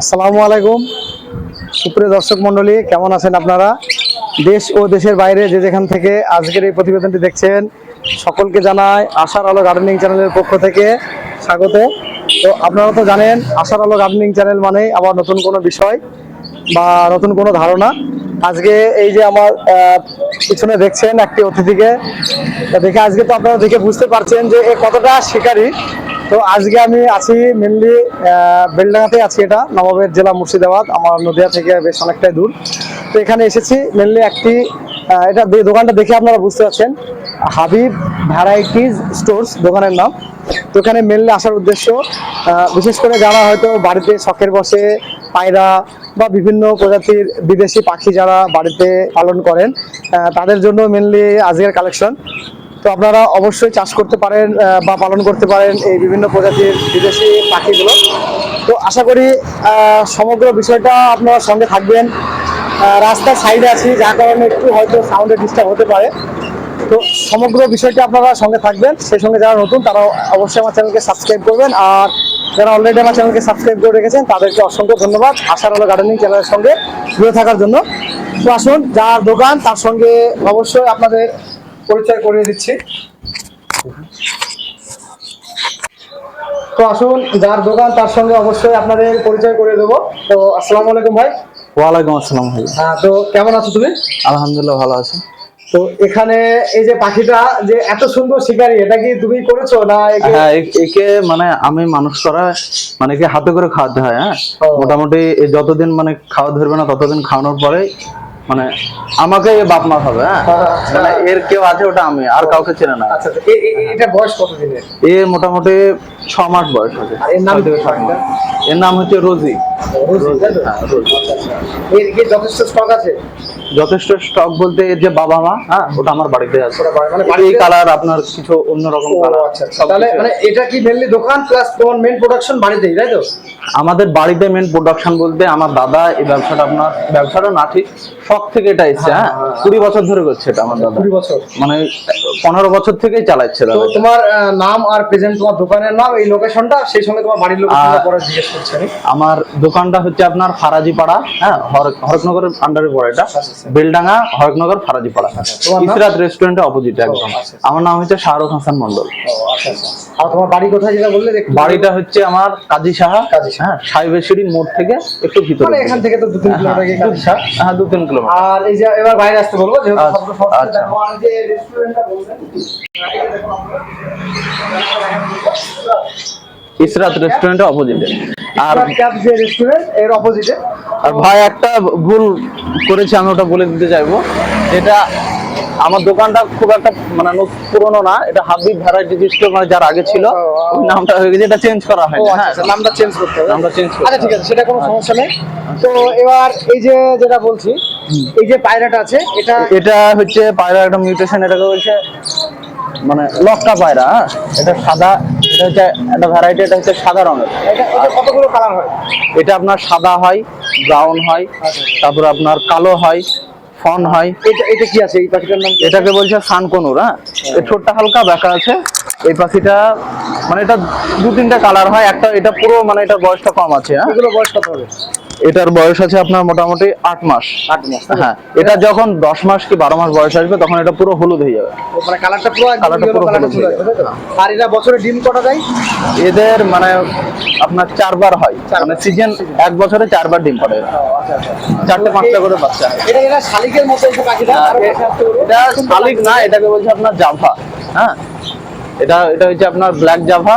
আসসালামু আলাইকুম। সুপ্রিয় দর্শক মণ্ডলী, কেমন আছেন আপনারা? দেশ ও দেশের বাইরে যে যেখান থেকে আজকের এই প্রতিবেদনটি দেখছেন, সকলকে জানাই আশার আলো গার্ডেনিং চ্যানেলের পক্ষ থেকে স্বাগত। তো আপনারা তো জানেন, আশার আলো গার্ডেনিং চ্যানেল মানে আবার নতুন কোনো বিষয় বা নতুন কোনো ধারণা। আজকে এই যে আমার পিছনে দেখছেন একটি অতিথিকে দেখে আজকে তো আপনারা দেখে বুঝতে পারছেন যে এ কতটা শিকারী। তো আজকে আমি আছি মেনলি বেলডাঙ্গাতে আছি এটা, নবাবের জেলা মুর্শিদাবাদ, আমার নদিয়া থেকে বেশ অনেকটাই দূর। তো এখানে এসেছি মেনলি একটি এটা দোকানটা দেখে আপনারা বুঝতে পারছেন, হাবিব ভ্যারাইটিজ স্টোরস দোকানের নাম। তো এখানে মেনলি আসার উদ্দেশ্য বিশেষ করে যারা হয়তো বাড়িতে শখের বসে পায়রা বা বিভিন্ন প্রজাতির বিদেশি পাখি যারা বাড়িতে পালন করেন তাদের জন্য মেনলি আজকের কালেকশন তো আপনারা অবশ্যই চাষ করতে পারেন বা পালন করতে পারেন এই বিভিন্ন প্রজাতির বিদেশি পাখিগুলো। তো আশা করি সমগ্র বিষয়টা আপনারা সঙ্গে থাকবেন। রাস্তার সাইডে আছি, যার কারণে একটু হয়তো সাউন্ডে ডিস্টার্ব হতে পারে। তো সমগ্র বিষয়টা আপনারা সঙ্গে থাকবেন। সেই সঙ্গে যারা নতুন তারা অবশ্যই আমার চ্যানেলকে সাবস্ক্রাইব করবেন। আর যারা অলরেডি আমার চ্যানেলকে সাবস্ক্রাইব করে রেখেছেন, তাদেরকে অসংখ্য ধন্যবাদ আশার আলো গার্ডেনিং চ্যানেলের সঙ্গে জুড়ে থাকার জন্য। তো আসুন, যার দোকান, তার সঙ্গে অবশ্যই আপনাদের পরিচয় করিয়ে দিচ্ছি। তো আসুন যার দোকান তার সঙ্গে অবশ্যই আপনাদের পরিচয় করে দেবো। তো আসসালামু আলাইকুম ভাই। ওয়ালাইকুম আসসালাম ভাই। হ্যাঁ তো কেমন আছো তুমি? আলহামদুলিল্লাহ ভালো আছি। তো এখানে এই যে পাখিটা যে এত সুন্দর শিকারি এটা কি তুমি করেছ না একে- হ্যাঁ একে মানে আমি মানুষ করা মানে একে হাতে করে খাওয়াতে হয় হ্যাঁ? মোটামুটি যতদিন মানে খাওয়া ধরবে না ততদিন খাওয়ানোর পরে মানে আমাকে বাপ মা হবে হ্যাঁ আচ্ছা। মানে এর কেউ আছে ওটা আমি আর কাউকে চেনে না আচ্ছা আচ্ছা। এটা বয়স কত দিনের এ মোটামুটি ছ মাস বয়স আর এর নাম? এর হচ্ছে রোজি? হ্যাঁ। আচ্ছা, আচ্ছা। এর কি যথেষ্ট স্টক আছে? যথেষ্ট স্টক বলতে এর যে বাবা মা হ্যাঁ ওটা আমার বাড়িতে আছে। মানে এই কালার আপনার কিছু অন্যরকম কালার আচ্ছা তাহলে মানে এটা কি মেনলি দোকান প্লাস তোমার মেন প্রোডাকশন বাড়িতেই তাই তো? আমাদের বাড়িতে মেন প্রোডাকশন বলতে আমার দাদা এই ব্যবসাটা আপনার ব্যবসাটা না ঠিক শখ থেকে এটা এসছে হ্যাঁ হ্যাঁ, কুড়ি বছর ধরে করছে এটা আমার দাদা। কুড়ি বছর? মানে পনেরো বছর থেকেই চালাচ্ছে দাদা। তোমার নাম আর প্রেজেন্ট তোমার দোকানের নাম? এই লোকেশনটা সেই সঙ্গে তোমার বাড়ির লোকেশনটা পরে জিজ্ঞেস করছি আমি আমার দোকানটা হচ্ছে আপনার ফারাজি পাড়া হ্যাঁ হর- হরকনগরের আন্ডারে পড়ে এটা আচ্ছা, আচ্ছা। বেলডাঙ্গা হরকনগর ফারাজি পাড়া? ইসরাত রেস্টুরেন্টের অপোজিটে একদম আচ্ছা, আচ্ছা। আমার নাম হচ্ছে শাহরুখ হাসান মন্ডল আচ্ছা আচ্ছা আর তোমার বাড়ি কোথায় যেটা বললে বাড়িটা হচ্ছে আমার কাজী সাহা কাজী সাহা। হ্যাঁ সাহেবেশ্বরী মোড় থেকে একটু ভিতরে মানে এখান থেকে তো দু তিন কিলোমিটার গিয়ে কাঁদিসা। হ্যাঁ দু তিন কিলোমিটার আর এই যে এবার বাইরে আসতে বলব যেহেতু আচ্ছা, আচ্ছা। দেখো, যে রেস্টুরেন্টটা বলবেন ইসরাত রেস্টুরেন্টের অপোজিটে আর যে রেস্টুরেন্টের অপোজিটে আর ভাই একটা ভুল করেছি আমি ওটা বলে দিতে চাইব। এটা আমার দোকানটা খুব একটা মানে পুরনো না। এটা হাবিব ভ্যারাইটি স্টোর মানে যার আগে ছিল। ওই নামটা হয়ে গেছে এটা চেঞ্জ করা ও হয়নি আচ্ছা হ্যাঁ। আচ্ছা, নামটা চেঞ্জ করতে হবে। নামটা চেঞ্জ আচ্ছা ঠিক আছে সেটা কোনো সমস্যা নেই। তো এবার এই যে যেটা বলছি এই যে পায়রাটা আছে এটা এটা হচ্ছে পায়রা একটা মিউটেশন এটাকে বলছে মানে লটকা পায়রা হ্যাঁ। এটা সাদা এটা হচ্ছে একটা ভ্যারাইটি এটা হচ্ছে সাদা রঙের। কতগুলো কালার হয়? এটা আপনার সাদা হয় ব্রাউন হয় তারপর আপনার কালো হয় ফন হয়। এটা এটা কি আছে এই পাখিটার নাম? এটাকে বলছে সানকনুর হ্যাঁ? এর ঠোঁটটা হালকা বেঁকা আছে। এই পাখিটা মানে এটা দু তিনটা কালার হয়। একটা এটা পুরো মানে এটা বয়সটা কম আছে হ্যাঁ? এগুলো বয়স কত? হবে এটার বয়স আছে আপনার মোটামুটি আট মাস। আট মাস হ্যাঁ এটা যখন দশ মাস কি বারো মাস বয়স আসবে তখন এটা পুরো হলুদ হয়ে যাবে। মানে কালারটা পুরো কালারটা পুরো হলুদ হয়ে আর এরা বছরে ডিম কটা দেয়? এদের মানে আপনার চারবার হয়। মানে সিজন এক বছরে চারবার ডিম পড়ে। আচ্ছা আচ্ছা। চারটে পাঁচটা করে বাচ্চা। হয়। এটা শালিকের মতো পাখিটা বলব। এটা শালিক না এটাকে বলছে আপনার জাভা। হ্যাঁ এটা এটা হচ্ছে আপনার ব্ল্যাক জাভা।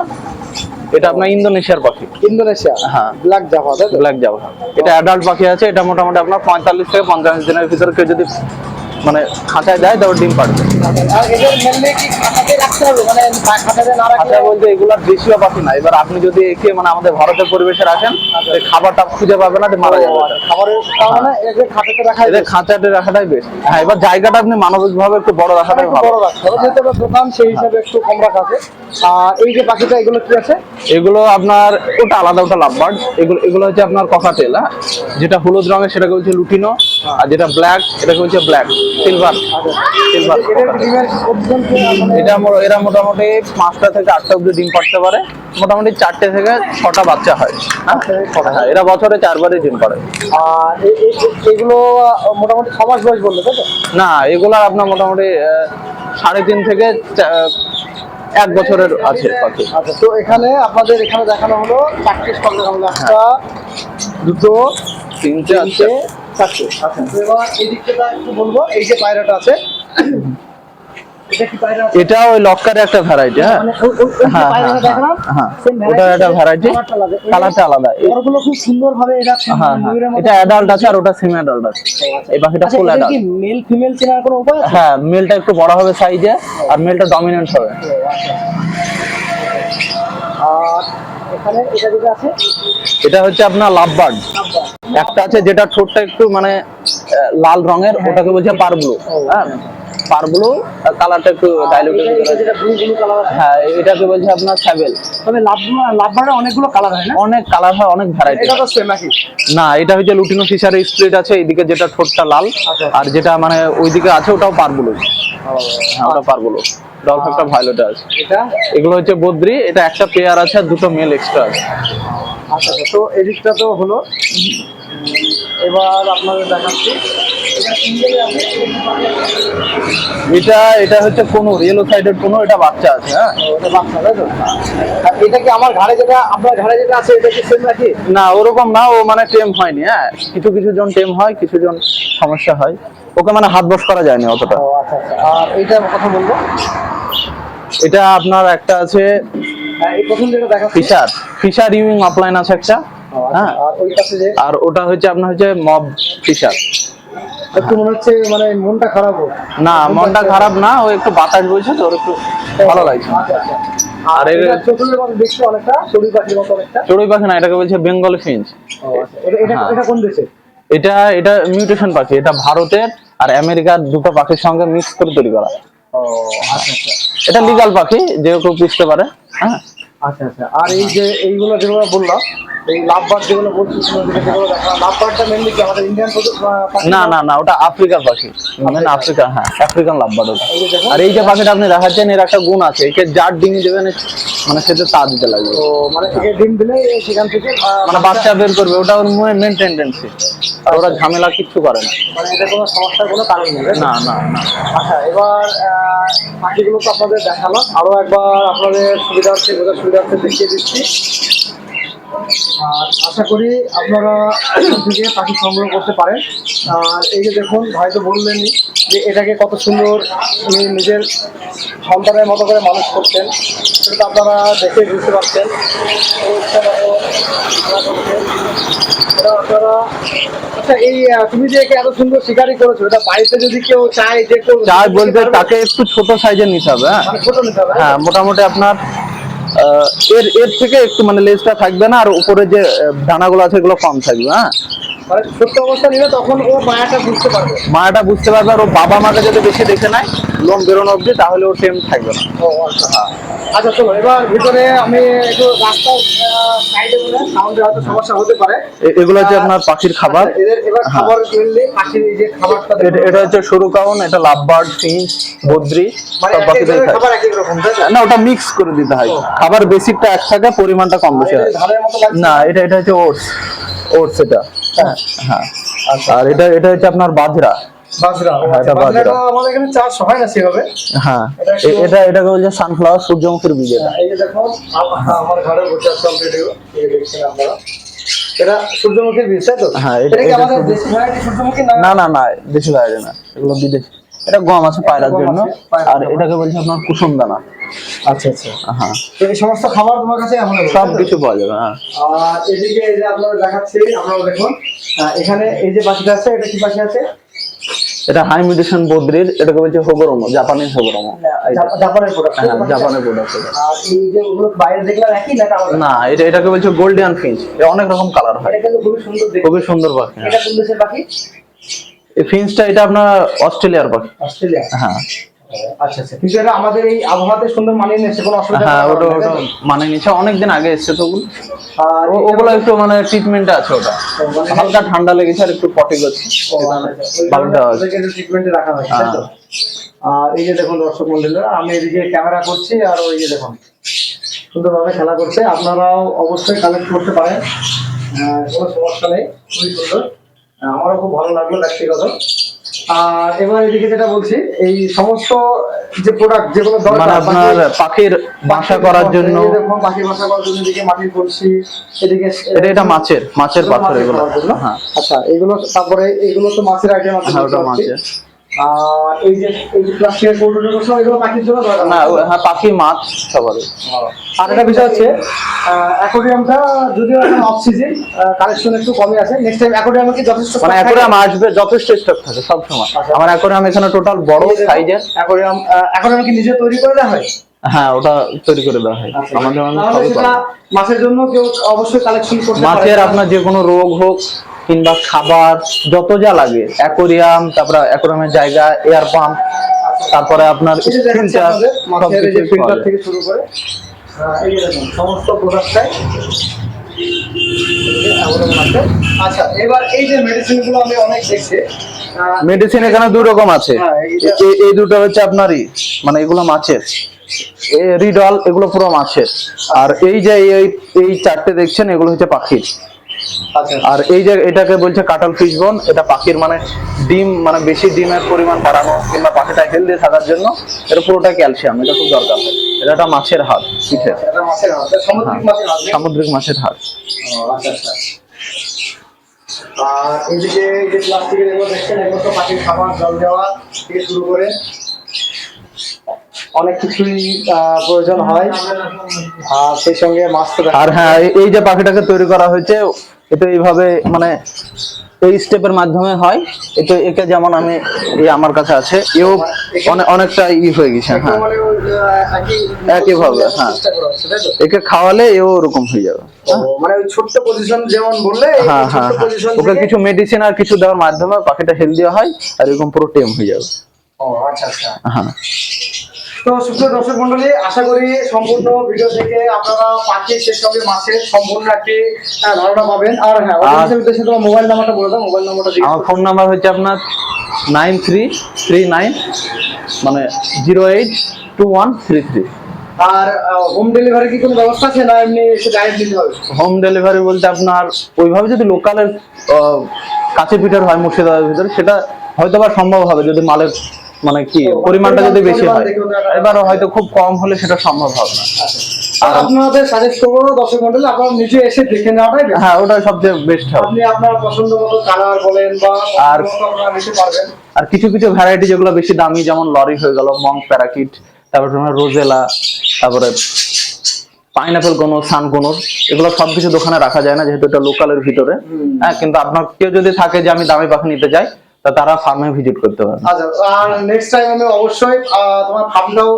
এটা আপনার ইন্দোনেশিয়ার পাখি। ইন্দোনেশিয়া? হ্যাঁ। ব্ল্যাক জাভা ব্ল্যাক জাভা এটা অ্যাডাল্ট পাখি আছে এটা মোটামুটি আপনার পঁয়তাল্লিশ থেকে পঞ্চাশ দিনের ভিতরে কেউ যদি মানে খাঁচায় দেয় তারপর ডিম হবে? মানে বলতে এগুলো দেশীয় পাখি না। এবার আপনি যদি একে মানে আমাদের ভারতের পরিবেশে রাখেন খাবারটা খুঁজে পাবে না মারা যাবে। খাবারের কারণে এদের খাতাতে রাখা এদের খাঁচাতে রাখাটাই বেস্ট। হ্যাঁ এবার জায়গাটা আপনি মানবিক ভাবে একটু বড় রাখাটাই ভালো বড় রাখতে হবে যেহেতু দোকান সেই হিসাবে একটু কম রাখা আছে। এই যে পাখিটা এগুলো কি আছে? এগুলো আপনার ওটা আলাদা ওটা লাভবার্ড। এগুলো এগুলো হচ্ছে আপনার ককাটেল হ্যাঁ। যেটা হলুদ রঙের সেটাকে বলছে লুটিনো। আর যেটা ব্ল্যাক এটাকে বলছে ব্ল্যাক। সিলভার। সিলভার এটা এরা মোটামুটি পাঁচটা থেকে আটটা অব্দি ডিম পাড়তে পারে। মোটামুটি চারটে থেকে ছটা বাচ্চা হয়। হ্যাঁ? হ্যাঁ, এরা বছরে চারবারই ডিম পাড়ে। আর এগুলো মোটামুটি ছ মাস বয়স বলল তাই না এগুলা আপনার মোটামুটি সাড়ে তিন থেকে এক বছরের আছে পাখি আচ্ছা তো এখানে আপনাদের এখানে দেখানো হলো চারটে দেখানো হলো একটা দুটো তিনটে আছে। আচ্ছা এবার এই দিকটা একটু বলব এই যে পায়রাটা আছে। এটা কি পায়রা আছে? এটা ওই লক্কারে একটা ভ্যারাইটি হ্যাঁ? মানে হ্যাঁ, হ্যাঁ, হ্যাঁ। ওটার একটা variety, কালারটা আলাদা। ওরগুলো খুব হ্যাঁ হ্যাঁ। ময়ূরের মতো- এটা অ্যাডাল্ট আছে আর ওটা সেমি অ্যাডাল্ট আছে। এই পাখিটা আচ্ছা, ফুল অ্যাডাল্ট মেল ফিমেল চেনার কোনো উপায় আছে? হ্যাঁ মেলটা একটু বড় হবে সাইজে আর মেলটা ডমিনেন্ট হবে। আর এটা হচ্ছে আপনার লাভবার্ড একটা আছে যেটা ঠোঁটটা একটু মানে লাল রঙের, ওটাকে বলছে পারব্লু হ্যাঁ? পারব্লু কালারটা একটু ডাইলুটেড ব্লু ব্লু হ্যাঁ এটাকে বলছে আপনার স্যাভেল তবে লাভ লাভবারে অনেকগুলো কালার হয় না? অনেক কালার হয় অনেক ভ্যারাইটি এটা তো সেম নাকি না এটা হচ্ছে লুটিনো ফিশারের স্প্লিট আছে এইদিকে যেটা ঠোঁটটা লাল আচ্ছা। আর যেটা মানে ওইদিকে আছে ওটাও পারব্লু হ্যাঁ ওটা পারব্লু ডলফ একটা ভায়োলেট আছে। এটা? এগুলো হচ্ছে বদ্রি এটা একটা পেয়ার আছে আর দুটো মেল এক্সট্রা আছে। আচ্ছা আচ্ছা। তো এদিকটা তো হলো এবার আপনাদের দেখাচ্ছি। এটা এটা এটা হচ্ছে কোনো ইয়েলো সাইডের কোনো এটা বাচ্চা আছে হ্যাঁ? ওটা বাচ্চা তাই তো? আর এটা কি আমার ঘাড়ে যেটা আপনার ঘাড়ে যেটা আছে এটা কি সেম নাকি? না ওরকম না ও মানে টেম হয়নি হ্যাঁ? কিছু কিছু জন টেম হয় কিছু জন সমস্যা হয়। ওকে মানে হাত বস করা যায়নি অতটা। ও আচ্ছা আচ্ছা। আর এটা কথা বলব? এটা আপনার একটা আছে হ্যাঁ, এই প্রথম যেটা দেখাচ্ছি। ফিশার। ফিশার ইউইং অফলাইন আছে একটা। হ্যাঁ আর ওই পাশে যে আর ওটা হচ্ছে আপনার হচ্ছে মব ফিশার একটু মনে হচ্ছে মানে মনটা খারাপ না মনটা খারাপ না ও একটু বাতাস বইছে তো ওর একটু ভালো লাগছে। আচ্ছা আচ্ছা আর আর এর- এটা অনেকটা? চড়ুই পাখির মতো অনেকটা? চড়ুই পাখি না এটাকে বলছে বেঙ্গল ফিঞ্চ। আচ্ছা। এটা এটা হ্যাঁ। কোন দেশে? এটা এটা মিউটেশন পাখি এটা ভারতের আর আমেরিকার দুটো পাখির সঙ্গে মিক্স করে তৈরি করা। আচ্ছা আচ্ছা। এটা লিগাল পাখি যে কেউ পুষতে পারে। হ্যাঁ। আচ্ছা আচ্ছা। আর এই যে এইগুলো যেগুলো বললাম এই লাভবার্ড যেগুলো বলছি যেগুলো দেখালাম মেনলি কি আমাদের ইন্ডিয়ান না না না ওটা আফ্রিকার পাখি। মানে আফ্রিকা হ্যাঁ আফ্রিকান লাভবার্ড ওটা। আর এই যে পাখিটা আপনি দেখাচ্ছেন এর একটা গুণ আছে। একে যার ডিঙি দেবেন মানে সেটা তা দিতে লাগবে। তো মানে একে ডিম দিলে সেখান থেকে মানে বাচ্চা বের করবে ওটা ওর মেন টেন্ডেন্সি আর ওরা ঝামেলা কিচ্ছু করে না। মানে এটা কোনো সমস্যার কোনো কারণ নেই না না না। আচ্ছা এবার পাখিগুলো তো আপনাদের দেখালাম। আরও একবার আপনাদের সুবিধা হচ্ছে বোঝার সুবিধা হচ্ছে দেখিয়ে দিচ্ছি। আর আশা করি আপনারা থেকে পাখি সংগ্রহ করতে পারেন। আর এই যে দেখুন ভাই তো বললেনই যে এটাকে কত সুন্দর উনি নিজের সন্তানের মতো করে মানুষ করতেন সেটা আপনারা দেখে বুঝতে পারছেন। আপনারা আচ্ছা এই তুমি যে একে এত সুন্দর শিকারি করেছ এটা বাড়িতে যদি কেউ চায় যে বলতে তাকে একটু ছোট সাইজের নিতে হবে হ্যাঁ। মানে ছোট নিতে হবে। হ্যাঁ মোটামুটি আপনার এর এর থেকে একটু মানে লেজটা থাকবে না, আর উপরে যে দানাগুলো আছে এগুলো কম থাকবে হ্যাঁ? মানে ছোট্ট অবস্থা নিলে তখন ও মায়াটা বুঝতে পারবে। মাটা বুঝতে পারবে আর ওর বাবা মাকে যদি বেশি দেখে নেয় লোম বেরোনো অব্দি তাহলে ওর টেম থাকবে না। ও আচ্ছা। আচ্ছা চলো এবার ভিতরে আমি একটু রাস্তার সাইডে বলে সাউন্ডে হয়তো সমস্যা হতে পারে। এগুলো হচ্ছে আপনার পাখির খাবার। আচ্ছা, এদের এবার হ্যাঁ। খাবার পাখির যে খাবারটা এটা হচ্ছে সরু কাউন এটা লাভবার্ড ফিঞ্চ বদ্রি মানে সব পাখিদের খাবার রকম না ওটা মিক্স করে দিতে হয়। খাবার বেসিকটা এক থাকে পরিমাণটা কম বেশি এটা হয় না এটা এটা হচ্ছে ওটস। ওটস এটা। হ্যাঁ। হ্যাঁ। আর এটা এটা হচ্ছে আপনার বাজরা। হ্যাঁ, আচ্ছা, এটা হয় এটা বলছে সানফ্লাওয়ার সূর্যমুখীর বীজ এটা। এই যে দেখুন আম- আমার ঘরে বসে আছে অলরেডি দেখছেন আপনারা। এটা সূর্যমুখীর বীজ তাই তো? হ্যাঁ, এটা- এটা কি আমাদের দেশি ভ্যারাইটি সূর্যমুখী না না না না দেশি বাইরে না। এগুলো বিদেশি। এটা গম আছে পায়রার জন্য। আর। এটাকে বলছে আপনার কুসুম দানা আচ্ছা আচ্ছা। হ্যাঁ। তো এই সমস্ত খাবার তোমার কাছে সব কিছু পাওয়া যাবে হ্যাঁ। আর এদিকে এই যে আপনারা দেখাচ্ছি আপনারা দেখুন। এখানে এই যে পাখিটা আছে এটা কি পাখি আছে? এটা হাই মিউটেশন বদ্রির এটাকে বলছে হোগরমো জাপানিজ হোগরমো। জাপানের প্রোডাক্ট হ্যাঁ জাপানের প্রোডাক্ট আর এই যে ওগুলো বাইরে দেখলাম একই না এটা না এটা এটাকে বলছে গোল্ডেন ফিঞ্চ অনেক রকম কালার হয়। এটা কিন্তু খুবই সুন্দর দেখতে। খুবই সুন্দর পাখি হ্যাঁ। এটা কোন দেশের পাখি? এই ফিঞ্চটা এটা আপনার অস্ট্রেলিয়ার পাখি। অস্ট্রেলিয়া হ্যাঁ। আচ্ছা আচ্ছা। কিন্তু এটা আমাদের এই আবহাওয়াতে সুন্দর মানিয়ে নিচ্ছে কোনো অসুবিধা হ্যাঁ ওটা ওটা? মানে অনেকদিন আগে এসছে তো আর ওগুলো একটু মানে ট্রিটমেন্ট আছে ওটা। হালকা ঠান্ডা লেগেছে আর একটু পটি ভালো দেওয়া আছে। ট্রিটমেন্টে রাখা হয়েছে আর এই যে দেখুন দর্শক মন্ডলীরা আমি এদিকে ক্যামেরা করছি আর ওই যে দেখুন সুন্দরভাবে খেলা করছে। আপনারাও অবশ্যই কালেক্ট করতে পারেন। কোনো সমস্যা নেই খুবই সুন্দর। আমারও খুব ভালো লাগল ব্যক্তিগত। আর এবার এদিকে যেটা বলছি এই সমস্ত যে প্রোডাক্ট যেগুলো দরকার মানে আপনার পাখির বাসা করার জন্য পাখি বাসা করার জন্য এদিকে মাটির কলসি এদিকে এটা এটা মাছের মাছের পাথর এগুলো। হ্যাঁ। আচ্ছা এগুলো তারপরে এগুলো তো মাছের আইটেম আছে হ্যাঁ ওটা মাছের। এই যে এই যে প্লাস্টিকের কৌটোগুলো সব এগুলো পাখির জন্য না হ্যাঁ পাখি মাছ সবারই। আর একটা বিষয় হচ্ছে অ্যাকোরিয়ামটা যদিও এখন অফ সিজন কালেকশন একটু কমে আছে নেক্সট টাইম অ্যাকোরিয়ামে কি যথেষ্ট মানে অ্যাকোরিয়াম আসবে যথেষ্ট স্টক থাকে সব সময়। আমার অ্যাকোরিয়াম এখানে টোটাল বড় সাইজের অ্যাকোরিয়াম অ্যাকোরিয়াম কি নিজে তৈরি করে দেওয়া হয়? হ্যাঁ ওটা তৈরি করে দেওয়া হয়। আমাদের মানে পাবে। মাছের জন্য কেউ অবশ্যই কালেকশন করতে মাছের আপনার যে কোনো রোগ হোক কিংবা খাবার যত যা লাগে অ্যাকোরিয়াম তারপরে অ্যাকোরিয়ামের জায়গা এয়ার পাম্প তারপরে আপনার ফিল্টার থেকে শুরু করে সমস্ত প্রোডাক্টটাই আচ্ছা এবার এই যে মেডিসিন আমি অনেক দেখছি মেডিসিন এখানে দুই রকম আছে। হ্যাঁ, এই- দুটো হচ্ছে আপনারই মানে এগুলো মাছের। রিডল এগুলো পুরো মাছের। আর এই যে এই এই চারটে দেখছেন এগুলো হচ্ছে পাখির। আর এই যে এটাকে বলছে কাটল ফিশ বোন এটা পাখির মানে ডিম মানে বেশি ডিমের পরিমাণ বাড়ানো কিংবা পাখিটা হেলদি থাকার জন্য এটা পুরোটা ক্যালসিয়াম এটা খুব দরকার। এটা একটা মাছের মাছের হাড়, এটা সামুদ্রিক মাছের ও, আচ্ছা আচ্ছা। আর এইদিকে এই যে প্লাস্টিকের এগুলো দেখছেন এগুলো তো পাখির খাবার জল দেওয়া থেকে শুরু করে অনেক কিছুই প্রয়োজন হয়। আর সেই সঙ্গে মাছ তো আর হ্যাঁ এই- যে পাখিটাকে তৈরি করা হয়েছে এটা এইভাবে মানে এই স্টেপের মাধ্যমে হয়। এটা একে যেমন আমি এই আমার কাছে আছে এও অনেক অনেকটা ই হয়ে গেছে হ্যাঁ। একইভাবে, হ্যাঁ। একে খাওয়ালে এও ওরকম হয়ে যাবে মানে ওই ছোট্ট পজিশন যেমন বললে হ্যাঁ হ্যাঁ হ্যাঁ। ওকে কিছু মেডিসিন আর কিছু দেওয়ার মাধ্যমে পাখিটা হেলদি হয় আর এরকম পুরো টেম হয়ে যাবে। ও আচ্ছা আচ্ছা। হ্যাঁ। তো সুপ্রিয় দর্শক মন্ডলী আশা করি সম্পূর্ণ ভিডিও থেকে আপনারা পাখির সেই সঙ্গে মাছের সম্পূর্ণ একটি ধারণা পাবেন। আর হ্যাঁ অডিয়েন্সের উদ্দেশ্যে তোমার মোবাইল নাম্বারটা বলে দাও মোবাইল নাম্বারটা আমার ফোন নাম্বার হচ্ছে আপনার নাইন থ্রি থ্রি নাইন মানে zero eight two one three three আর হোম ডেলিভারি কি কোনো ব্যবস্থা আছে না এমনি এসে ডাইরেক্ট দিতে হবে? হোম ডেলিভারি বলতে আপনার ওইভাবে যদি লোকালের কাছে পিঠের হয় মুর্শিদাবাদের ভিতরে সেটা হয়তো বা সম্ভব হবে যদি মালের মানে কি পরিমাণটা যদি বেশি হয় এবার হয়তো খুব কম হলে সেটা সম্ভব হবে না। আর আপনাদের সাজেস্ট করব দর্শক মন্ডলী আপনারা নিজে এসে দেখে নেওয়াটাই। হ্যাঁ ওটা সবচেয়ে বেস্ট হবে। আপনি আপনার পছন্দ মতো কালার বলেন বা আর- নিতে পারবেন। আর কিছু কিছু ভ্যারাইটি যেগুলো বেশি দামি যেমন লরি হয়ে গেল মং প্যারাকিট তারপরে তোমার রোজেলা তারপরে পাইনাপেল কোনো সান কোনো এগুলো সবকিছু দোকানে রাখা যায় না যেহেতু এটা লোকালের ভিতরে। হ্যাঁ কিন্তু আপনার কেউ যদি থাকে যে আমি দামি পাখি নিতে চাই তা তারা ফার্মে ভিজিট করতে পারে আচ্ছা আর নেক্সট টাইম আমি অবশ্যই তোমার ফার্মটাও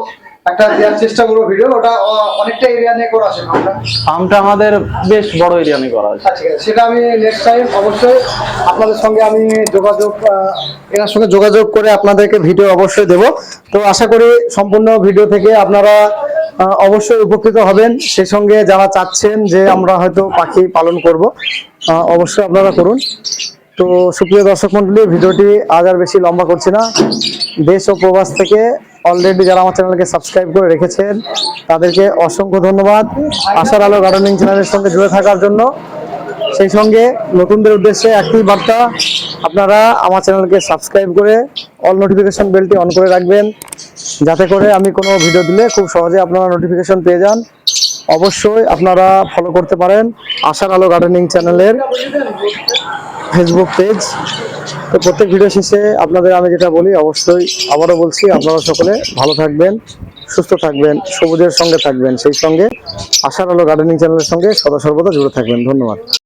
একটা দেওয়ার চেষ্টা করব ভিডিও ওটা অনেকটা এরিয়া নিয়ে করা আছে ফার্মটা ফার্মটা আমাদের বেশ বড় এরিয়া নিয়ে করা আছে। আচ্ছা ঠিক আছে সেটা আমি নেক্সট টাইম অবশ্যই আপনাদের সঙ্গে আমি যোগাযোগ এনার সঙ্গে যোগাযোগ করে আপনাদেরকে ভিডিও অবশ্যই দেব। তো আশা করি সম্পূর্ণ ভিডিও থেকে আপনারা অবশ্যই উপকৃত হবেন। সেই সঙ্গে যারা চাচ্ছেন যে আমরা হয়তো পাখি পালন করব অবশ্যই আপনারা করুন। তো সুপ্রিয় দর্শক মন্ডলী, ভিডিওটি আজ আর বেশি লম্বা করছি না। দেশ ও প্রবাস থেকে অলরেডি যারা আমার চ্যানেলকে সাবস্ক্রাইব করে রেখেছেন, তাদেরকে অসংখ্য ধন্যবাদ। আশার আলো গার্ডেনিং চ্যানেলের সঙ্গে জুড়ে থাকার জন্য। সেই সঙ্গে নতুনদের উদ্দেশ্যে একটি বার্তা, আপনারা আমার চ্যানেলকে সাবস্ক্রাইব করে অল নোটিফিকেশন বেলটি অন করে রাখবেন। যাতে করে আমি কোনো ভিডিও দিলে খুব সহজে আপনারা নোটিফিকেশন পেয়ে যান। অবশ্যই আপনারা ফলো করতে পারেন আশার আলো গার্ডেনিং চ্যানেলের ফেসবুক পেজ তো প্রত্যেক ভিডিও শেষে আপনাদের আমি যেটা বলি, অবশ্যই আবারও বলছি, আপনারা সকলে ভালো থাকবেন, সুস্থ থাকবেন, সবুজের সঙ্গে থাকবেন, সেই সঙ্গে আশার আলো গার্ডেনিং চ্যানেলের সঙ্গে সদা সর্বদা জুড়ে থাকবেন। ধন্যবাদ।